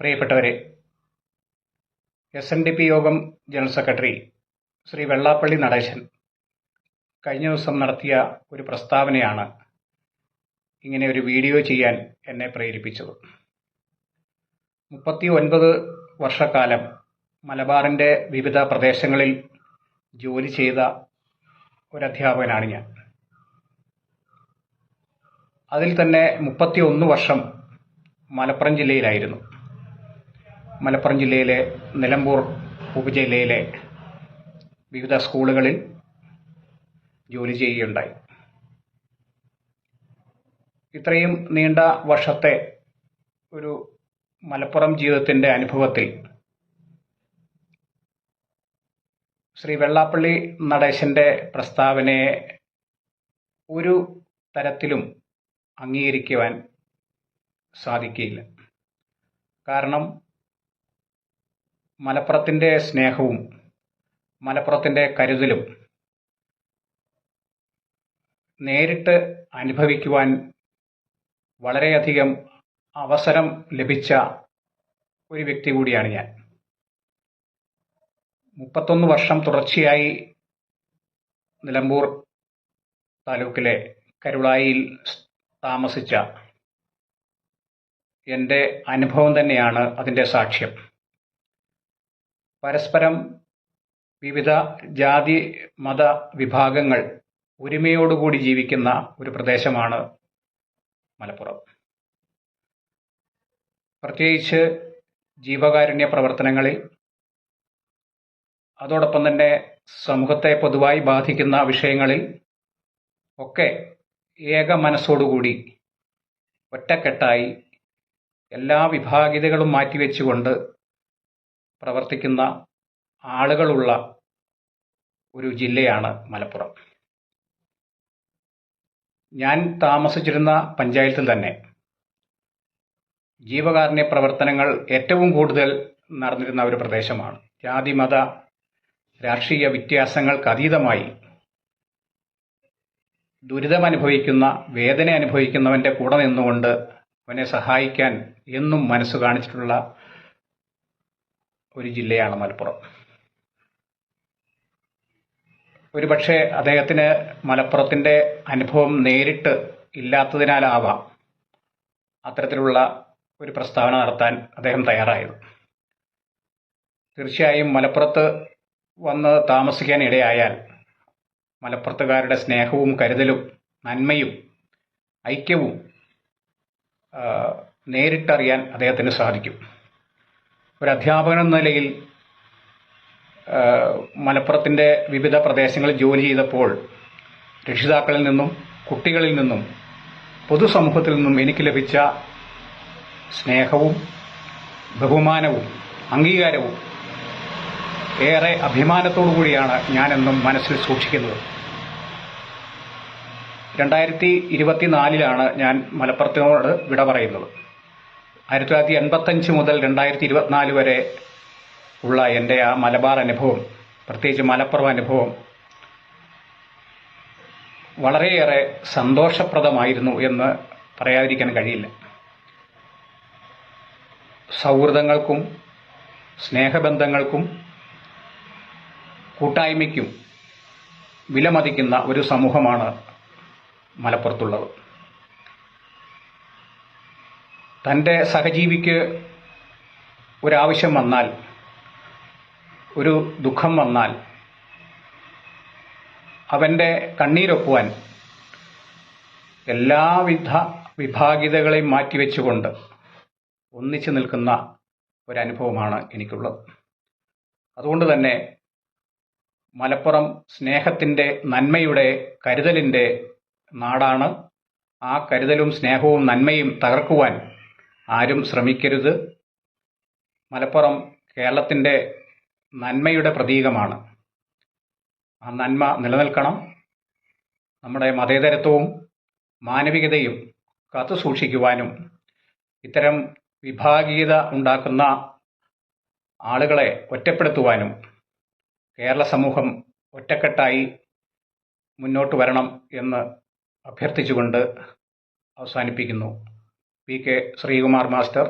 പ്രിയപ്പെട്ടവരെ S N D P യോഗം general secretary Shri Vellappally Natesan കഴിഞ്ഞ ദിവസം നടത്തിയ ഒരു പ്രസ്താവനയാണ് ഇങ്ങനെ ഒരു വീഡിയോ ചെയ്യാൻ എന്നെ പ്രേരിപ്പിച്ചത്. മുപ്പത്തി ഒൻപത് വർഷക്കാലം മലബാറിന്റെ വിവിധ പ്രദേശങ്ങളിൽ ജോലി ചെയ്ത ഒരു അധ്യാപകനാണ് ഞാൻ. അതിൽ തന്നെ മുപ്പത്തി ഒന്ന് വർഷം മലപ്പുറം ജില്ലയിലായിരുന്നു. മലപ്പുറം ജില്ലയിലെ നിലമ്പൂർ ഉപജില്ലയിലെ വിവിധ സ്കൂളുകളിൽ ജോലി ചെയ്യുകയുണ്ടായി. ഇത്രയും നീണ്ട വർഷത്തെ ഒരു മലപ്പുറം ജീവിതത്തിന്റെ അനുഭവത്തിൽ ശ്രീ വെള്ളാപ്പള്ളി നടേശന്റെ പ്രസ്താവനയെ ഒരു തരത്തിലും അംഗീകരിക്കുവാൻ സാധിക്കില്ല കാരണം മലപ്പുറത്തിന്റെ സ്നേഹവും മലപ്പുറത്തിന്റെ കരുതലും നേരിട്ട് അനുഭവിക്കുവാൻ വളരെയധികം അവസരം ലഭിച്ച ഒരു വ്യക്തി കൂടിയാണ് ഞാൻ. മുപ്പത്തൊന്ന് വർഷം തുടർച്ചയായി നിലമ്പൂർ താലൂക്കിലെ കരുളായിൽ താമസിച്ച എന്റെ അനുഭവം തന്നെയാണ് അതിന്റെ സാക്ഷ്യം. പരസ്പരം വിവിധ ജാതി മത വിഭാഗങ്ങൾ ഒരുമയോടുകൂടി ജീവിക്കുന്ന ഒരു പ്രദേശമാണ് മലപ്പുറം. പ്രത്യേകിച്ച് ജീവകാരുണ്യ പ്രവർത്തനങ്ങളിൽ അതോടൊപ്പം തന്നെ സമൂഹത്തെ പൊതുവായി ബാധിക്കുന്ന വിഷയങ്ങളിൽ ഒക്കെ ഏക മനസ്സോടുകൂടി ഒറ്റക്കെട്ടായി എല്ലാ വിഭാഗിതകളും മാറ്റിവെച്ചുകൊണ്ട് പ്രവർത്തിക്കുന്ന ആളുകളുള്ള ഒരു ജില്ലയാണ് മലപ്പുറം. ഞാൻ താമസിച്ചിരുന്ന പഞ്ചായത്തിൽ തന്നെ ജീവകാരുണ്യ പ്രവർത്തനങ്ങൾ ഏറ്റവും കൂടുതൽ നടന്നിരുന്ന ഒരു പ്രദേശമാണ്. ജാതി മത രാഷ്ട്രീയ വ്യത്യാസങ്ങൾക്ക് അതീതമായി ദുരിതമനുഭവിക്കുന്ന വേദന അനുഭവിക്കുന്നവന്റെ കൂടെ നിന്നുകൊണ്ട് അവനെ സഹായിക്കാൻ എന്നും മനസ്സ് കാണിച്ചിട്ടുള്ള ഒരു ജില്ലയാണ് മലപ്പുറം. ഒരുപക്ഷെ അദ്ദേഹത്തിന് മലപ്പുറത്തിന്റെ അനുഭവം നേരിട്ട് ഇല്ലാത്തതിനാലാവാം അത്തരത്തിലുള്ള ഒരു പ്രസ്താവന നടത്താൻ അദ്ദേഹം തയ്യാറായത്. തീർച്ചയായും മലപ്പുറത്ത് വന്ന് താമസിക്കാൻ ഇടയായാൽ മലപ്പുറത്തുകാരുടെ സ്നേഹവും കരുതലും നന്മയും ഐക്യവും നേരിട്ടറിയാൻ അദ്ദേഹത്തിന് സാധിക്കും. ഒരു അധ്യാപകൻ എന്ന നിലയിൽ മലപ്പുറത്തിന്റെ വിവിധ പ്രദേശങ്ങളിൽ ജോലി ചെയ്തപ്പോൾ രക്ഷിതാക്കളിൽ നിന്നും കുട്ടികളിൽ നിന്നും പൊതുസമൂഹത്തിൽ നിന്നും എനിക്ക് ലഭിച്ച സ്നേഹവും ബഹുമാനവും അംഗീകാരവും ഏറെ അഭിമാനത്തോടു കൂടിയാണ് ഞാനെന്നും മനസ്സിൽ സൂക്ഷിക്കുന്നത്. രണ്ടായിരത്തി ഇരുപത്തിനാലിലാണ് ഞാൻ മലപ്പുറത്തിനോട് വിട പറയുന്നത്. ആയിരത്തി തൊള്ളായിരത്തി എൺപത്തഞ്ച് മുതൽ രണ്ടായിരത്തി ഇരുപത്തിനാല് വരെ ഉള്ള എന്റെ ആ മലബാർ അനുഭവം പ്രത്യേകിച്ച് മലപ്പുറം അനുഭവം വളരെയേറെ സന്തോഷപ്രദമായിരുന്നു എന്ന് പറയാതിരിക്കാൻ കഴിയില്ല. സൗഹൃദങ്ങൾക്കും സ്നേഹബന്ധങ്ങൾക്കും കൂട്ടായ്മയ്ക്കും വിലമതിക്കുന്ന ഒരു സമൂഹമാണ് മലപ്പുറത്തുള്ളത്. തന്റെ സഹജീവിക്ക് ഒരാവശ്യം വന്നാൽ ഒരു ദുഃഖം വന്നാൽ അവന്റെ കണ്ണീരൊപ്പുവാൻ എല്ലാവിധ വിഭാഗിതകളെയും മാറ്റിവെച്ചുകൊണ്ട് ഒന്നിച്ചു നിൽക്കുന്ന ഒരനുഭവമാണ് എനിക്കുള്ളത്. അതുകൊണ്ട് തന്നെ മലപ്പുറം സ്നേഹത്തിന്റെ നന്മയുടെ കരുതലിന്റെ നാടാണ്. ആ കരുതലും സ്നേഹവും നന്മയും തകർക്കുവാൻ ആരും ശ്രമിക്കരുത്. മലപ്പുറം കേരളത്തിന്റെ നന്മയുടെ പ്രതീകമാണ്. ആ നന്മ നിലനിൽക്കണം. നമ്മുടെ മതേതരത്വവും മാനവികതയും കാത്തു സൂക്ഷിക്കുവാനും ഇത്തരം വിഭാഗീയത ഉണ്ടാക്കുന്ന ആളുകളെ ഒറ്റപ്പെടുത്തുവാനും കേരള സമൂഹം ഒറ്റക്കെട്ടായി മുന്നോട്ട് വരണം എന്ന് അഭ്യർത്ഥിച്ചുകൊണ്ട് അവസാനിപ്പിക്കുന്നു. P K Sreekumar master